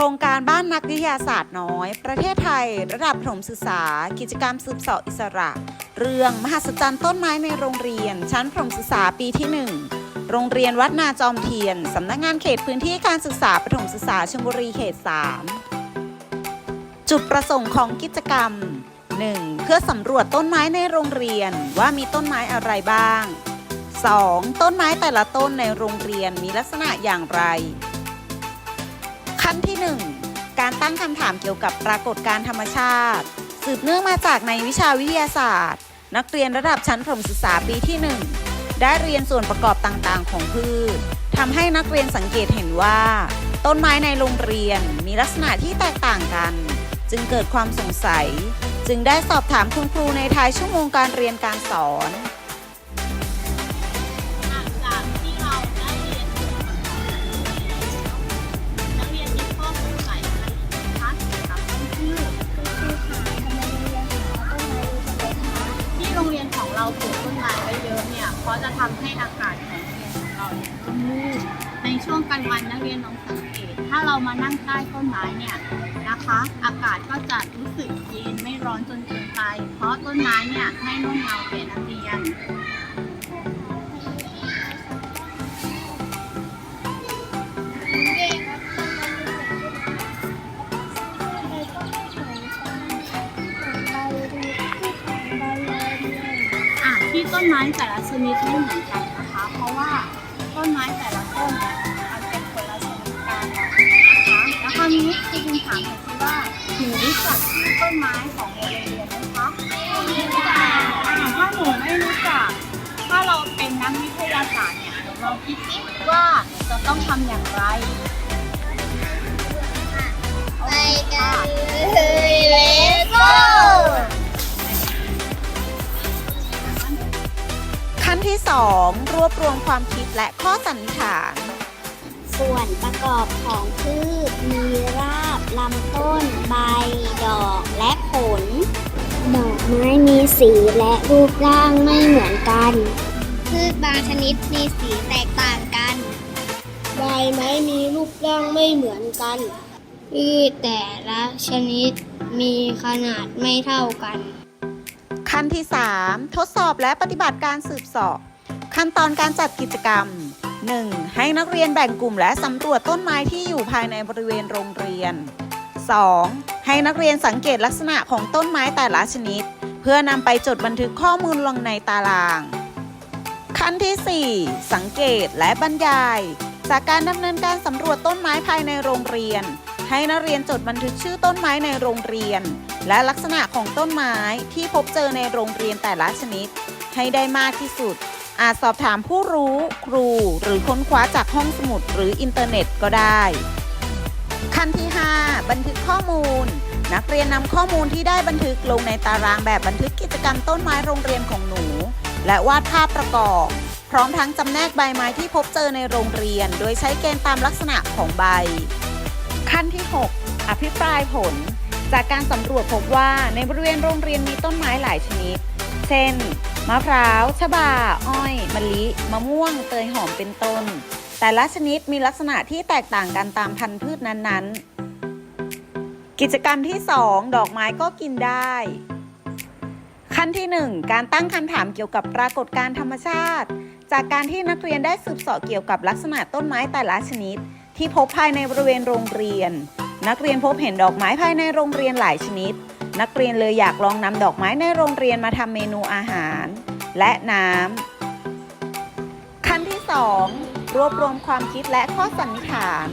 ครงการบ้านนักวิทยาศาสตร์น้อย ประเทศไทย ระดับประถมศึกษา กิจกรรมสืบเสาะอิสระ เรื่องมหัศจรรย์ต้นไม้ในโรงเรียน ชั้นประถมศึกษาปีที่ 1 โรงเรียนวัดนาจอมเทียน สำนักงานเขตพื้นที่การศึกษาประถมศึกษาชลบุรีเขต 3 จุดประสงค์ของกิจกรรม 1. เพื่อสำรวจต้นไม้ในโรงเรียนว่ามีต้นไม้อะไรบ้าง 2. ต้นไม้แต่ละต้นในโรงเรียนมีลักษณะอย่างไร ขั้นที่ 1 การตั้งคำถามเกี่ยวกับปรากฏการธรรมชาติ สืบเนื่องมาจากในวิชาวิทยาศาสตร์ นักเรียนระดับชั้นประถมศึกษาปีที่ 1 ได้เรียนส่วนประกอบต่างๆ ของพืชทำให้นักเรียนสังเกตเห็นว่า ต้นไม้ในโรงเรียนมีลักษณะที่แตกต่างกัน จึงเกิดความสงสัย จึงได้สอบถามคุณครูในท้ายชั่วโมงการเรียนการสอน ช่วงกลางวันนักเรียนลองสังเกต ถ้าเรามานั่งใต้ต้นไม้เนี่ยนะคะ อากาศก็จะรู้สึกเย็นไม่ร้อนจนเกินไป เพราะต้นไม้เนี่ยให้ร่มเงาแก่นักเรียนที่ต้นไม้แต่ละชนิดไม่เหมือนกันนะคะ เพราะว่าต้นไม้แต่ละต้นเนี่ยมันเป็น นี้คือคุณถามหน่อยสิว่าหนูรู้จักชื่อต้นไม้ของโรงเรียนไหมคะรู้จักอะถ้าหนูไม่รู้จัก ถ้าเราเป็นนักวิทยาศาสตร์เนี่ยเดี๋ยวเราคิดสิว่าจะต้องทำอย่างไรไปกันเลยเลโก้ขั้นที่ 2 รวบรวมความคิดและข้อสันนิษฐาน ส่วนประกอบของพืชมีรากลำต้น ใบ ดอกและผล ดอกไม้มีสีและรูปร่างไม่เหมือนกัน พืชบางชนิดมีสีแตกต่างกัน ใบไม้มีรูปร่างไม่เหมือนกันพืชแต่ละชนิดมีขนาดไม่เท่ากัน ขั้นที่ 3 ทดสอบและปฏิบัติการสืบเสอบ ขั้นตอนการจัดกิจกรรม 1. ให้นักเรียนแบ่งกลุ่มและสำรวจต้นไม้ที่อยู่ภายในบริเวณโรงเรียน 2. ให้นักเรียนสังเกตลักษณะของต้นไม้แต่ละชนิด เพื่อนำไปจดบันทึกข้อมูลลงในตาราง ขั้นที่ 4 สังเกตและบรรยาย จากการดำเนินการสำรวจต้นไม้ภายในโรงเรียน ให้นักเรียนจดบันทึกชื่อต้นไม้ในโรงเรียน และลักษณะของต้นไม้ที่พบเจอในโรงเรียนแต่ละชนิด ให้ได้มากที่สุด อาจสอบถามผู้รู้ครูหรือค้นคว้าจากห้องสมุดหรืออินเทอร์เน็ตก็ได้ ขั้นที่ 5 บันทึกข้อมูล นักเรียนนำข้อมูลที่ได้บันทึกลงในตารางแบบบันทึกกิจกรรมต้นไม้โรงเรียนของหนู และวาดภาพประกอบ พร้อมทั้งจำแนกใบไม้ที่พบเจอในโรงเรียน โดยใช้เกณฑ์ตามลักษณะของใบ ขั้นที่ 6 อภิปรายผล จากการสำรวจพบว่าในบริเวณโรงเรียนมีต้นไม้หลายชนิด เช่น มะพร้าวชบา อ้อย มะลิ มะม่วง เตยหอมเป็นต้น แต่ละชนิดมีลักษณะที่แตกต่างกันตามพันธุ์พืชนั้นๆ กิจกรรมที่ 2 ดอกไม้ก็กินได้ ขั้นที่ 1 การตั้งคำถามเกี่ยวกับปรากฏการธรรมชาติ จากการที่นักเรียนได้สืบเสาะเกี่ยวกับลักษณะต้นไม้แต่ละชนิด ที่พบภายในบริเวณโรงเรียน นักเรียนพบเห็นดอกไม้ภายในโรงเรียนหลายชนิดนักเรียนเลยอยากลองนำดอกไม้ในโรงเรียนมาทำเมนูอาหาร และน้ำขั้นที่ 2 รวบรวมความคิดและข้อสันนิษฐาน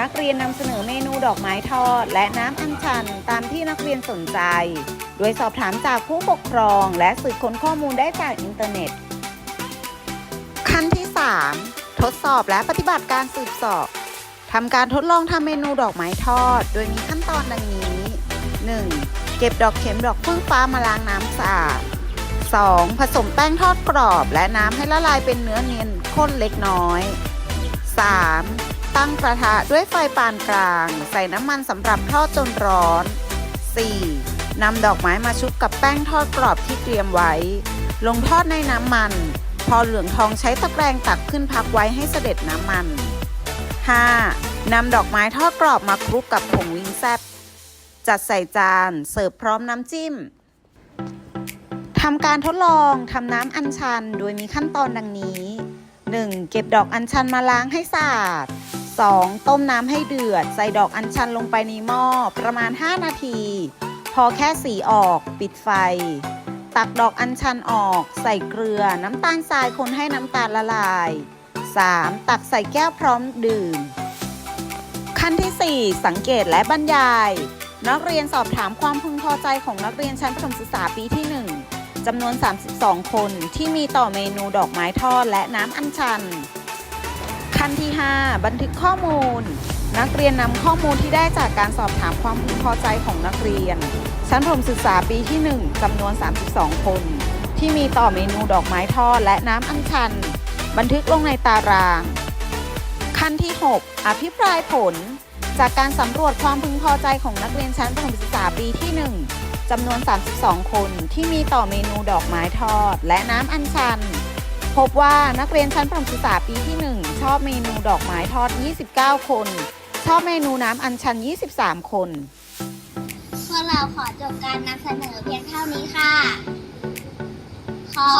นักเรียนนำเสนอเมนูดอกไม้ทอด และน้ำอัญชันตามที่นักเรียนสนใจ โดยสอบถามจากผู้ปกครอง และสืบค้นข้อมูลได้จากอินเทอร์เน็ต ขั้นที่ 3 ทดสอบและปฏิบัติการสืบสอบทำการทดลองทำเมนูดอกไม้ทอด โดยมีขั้นตอนดังนี้ 1. เก็บดอกเข็มดอกพึ่งฟ้ามาล้างน้ำสะอาด 2. ผสมแป้งทอดกรอบและน้ำให้ละลายเป็นเนื้อเนียนข้นเล็กน้อย 3. ตั้งกระทะด้วยไฟปานกลาง ใส่น้ำมันสำหรับทอดจนร้อน 4. นำดอกไม้มาชุบกับแป้งทอดกรอบที่เตรียมไว้ ลงทอดในน้ำมัน พอเหลืองทองใช้ตะแกรงตักขึ้นพักไว้ให้เสด็จน้ำมัน 5. นำดอกไม้ทอดกรอบมาคลุกกับผงวิงแซบจัดใส่จาน เสิร์ฟพร้อมน้ำจิ้ม การทดลองทำน้ำอัญชันโดยมีขั้นตอนดังนี้ 1. เก็บดอกอัญชันมาล้างให้สะอาด 2. ต้มน้ำให้เดือด ใส่ดอกอัญชันลงไปในหม้อประมาณ 5 นาที พอแค่สีออก ปิดไฟ ตักดอกอัญชันออก ใส่เกลือน้ำตาลทรายคนให้น้ำตาลละลาย 3. ตักใส่แก้วพร้อมดื่ม ขั้นที่ 4 สังเกตและบรรยาย นักเรียนสอบถามความพึงพอใจของนักเรียนชั้นประถมศึกษาปีที่ 1 จำนวน 32 คนที่มีต่อเมนูดอกไม้ทอดและน้ำอัญชัน ขั้นที่ 5 บันทึกข้อมูล นักเรียนนำข้อมูลที่ได้จากการสอบถามความพึงพอใจของนักเรียน ชั้นประถมศึกษาปีที่ 1จำนวน 32 คน ที่มีต่อเมนูดอกไม้ทอดและน้ำอัญชัน บันทึกลงในตาราง ขั้นที่ 6 อภิปรายผล จากการสำรวจความพึงพอใจของนักเรียนชั้นประถมศึกษาปีที่ 1 จำนวน 32 คนที่มีต่อเมนูดอกไม้ทอด และน้ำอัญชัน พบว่านักเรียนชั้นประถมศึกษาปีที่ 1 ชอบเมนูดอกไม้ทอด 29 คน ชอบเมนูน้ำอัญชัน 23 คน พวกเราขอจบการนำเสนอเพียงเท่านี้ค่ะขอ